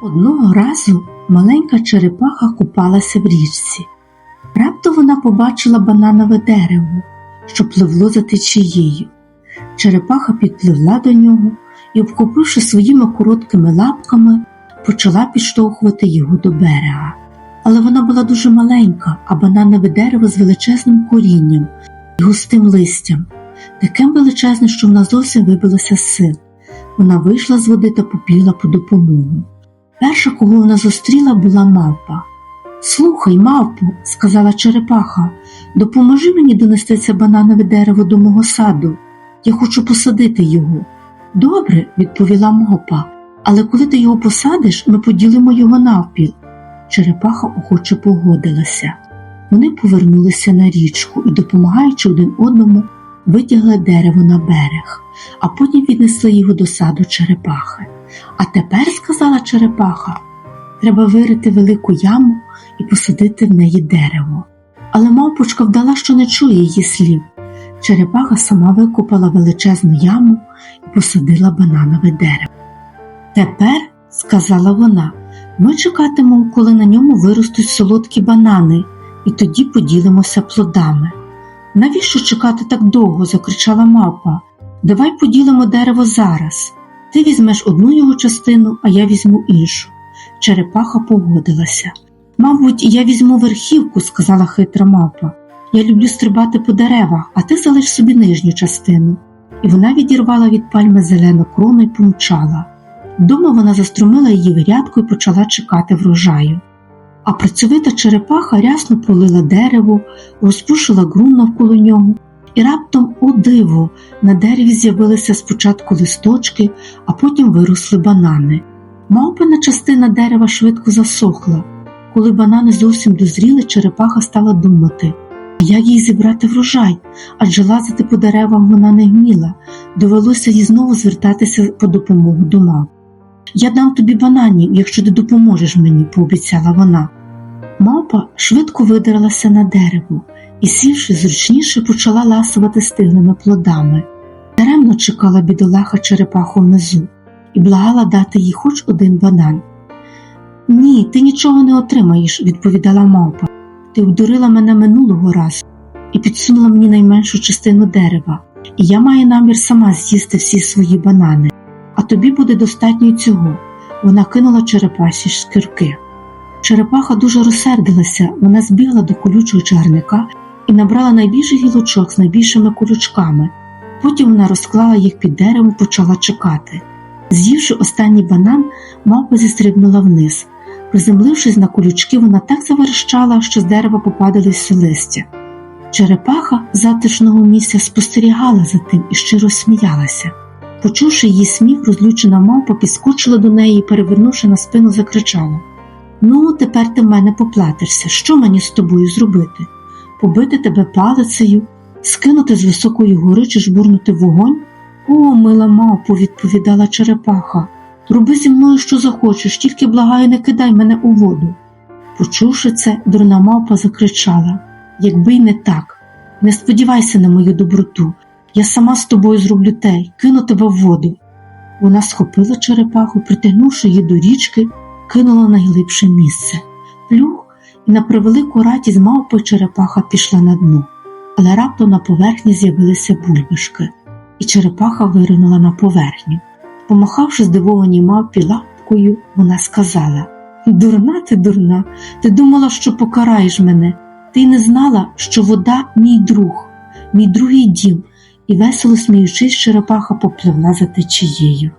Одного разу маленька черепаха купалася в річці. Раптом вона побачила бананове дерево, що пливло за течією. Черепаха підпливла до нього і, обхопивши своїми короткими лапками, почала підштовхувати його до берега. Але вона була дуже маленька, а бананове дерево з величезним корінням і густим листям, таким величезним, що вона зовсім вибилася з сил. Вона вийшла з води та побігла по допомогу. Перша, кого вона зустріла, була мавпа. Слухай, мавпу, сказала черепаха, допоможи мені донести це бананове дерево до мого саду. Я хочу посадити його. Добре, відповіла мавпа, але коли ти його посадиш, ми поділимо його навпіл. Черепаха охоче погодилася. Вони повернулися на річку і, допомагаючи один одному, витягли дерево на берег, а потім віднесли його до саду черепахи. А тепер, сказала черепаха, треба вирити велику яму і посадити в неї дерево. Але мавпочка вдала, що не чує її слів. Черепаха сама викопала величезну яму і посадила бананове дерево. Тепер, сказала вона, ми чекатимемо, коли на ньому виростуть солодкі банани, і тоді поділимося плодами. Навіщо чекати так довго? закричала мавпа. Давай поділимо дерево зараз. Ти візьмеш одну його частину, а я візьму іншу. Черепаха погодилася. Мабуть, я візьму верхівку, сказала хитра мавпа. Я люблю стрибати по деревах, а ти залиш собі нижню частину. І вона відірвала від пальми зелену крону і помчала. Дома вона заструмила її вирядку і почала чекати врожаю. А працьовита черепаха рясно пролила дерево, розпушила ґрунт навколо нього, і раптом, о диво, на дереві з'явилися спочатку листочки, а потім виросли банани. Мавпина частина дерева швидко засохла. Коли банани зовсім дозріли, черепаха стала думати, як їй зібрати врожай, адже лазити по деревам вона не вміла, довелося їй знову звертатися по допомогу до мавп. Я дам тобі бананів, якщо ти допоможеш мені, пообіцяла вона. Мавпа швидко видиралася на дерево і, сівши зручніше, почала ласувати стиглими плодами. Даремно чекала бідолаха черепаху внизу і благала дати їй хоч один банан. Ні, ти нічого не отримаєш, відповідала мавпа. Ти обдурила мене минулого разу і підсунула мені найменшу частину дерева, і я маю намір сама з'їсти всі свої банани, а тобі буде достатньо й цього. Вона кинула черепаші шкірки. Черепаха дуже розсердилася, вона збігла до колючого чагарника і набрала найбільших гілочок з найбільшими колючками. Потім вона розклала їх під деревом почала чекати. З'ївши останній банан, мавпа зістрибнула вниз. Приземлившись на колючки, вона так заверещала, що з дерева попадали всі листя. Черепаха затишного місця спостерігала за тим і щиро сміялася. Почувши її сміх, розлючена мавпа підскочила до неї і, перевернувши на спину, закричала Ну, тепер ти в мене поплатишся. Що мені з тобою зробити? Побити тебе палицею, скинути з високої гори чи жбурнути вогонь? О, мила мавпо, відповідала черепаха. Роби зі мною, що захочеш, тільки благаю, не кидай мене у воду. Почувши це, дурна мавпа закричала Якби й не так, не сподівайся на мою доброту, я сама з тобою зроблю те й кину тебе в воду. Вона схопила черепаху, притягнувши її до річки, кинула на глибше місце. Плюх, на превелику радість мавпи черепаха пішла на дно, але раптом на поверхні з'явилися бульбашки, і черепаха виринула на поверхню. Помахавши здивованій мавпі лапкою, вона сказала Дурна ти, дурна, ти думала, що покараєш мене. Ти не знала, що вода мій друг, мій другий дім, і весело сміючись, черепаха попливла за течією.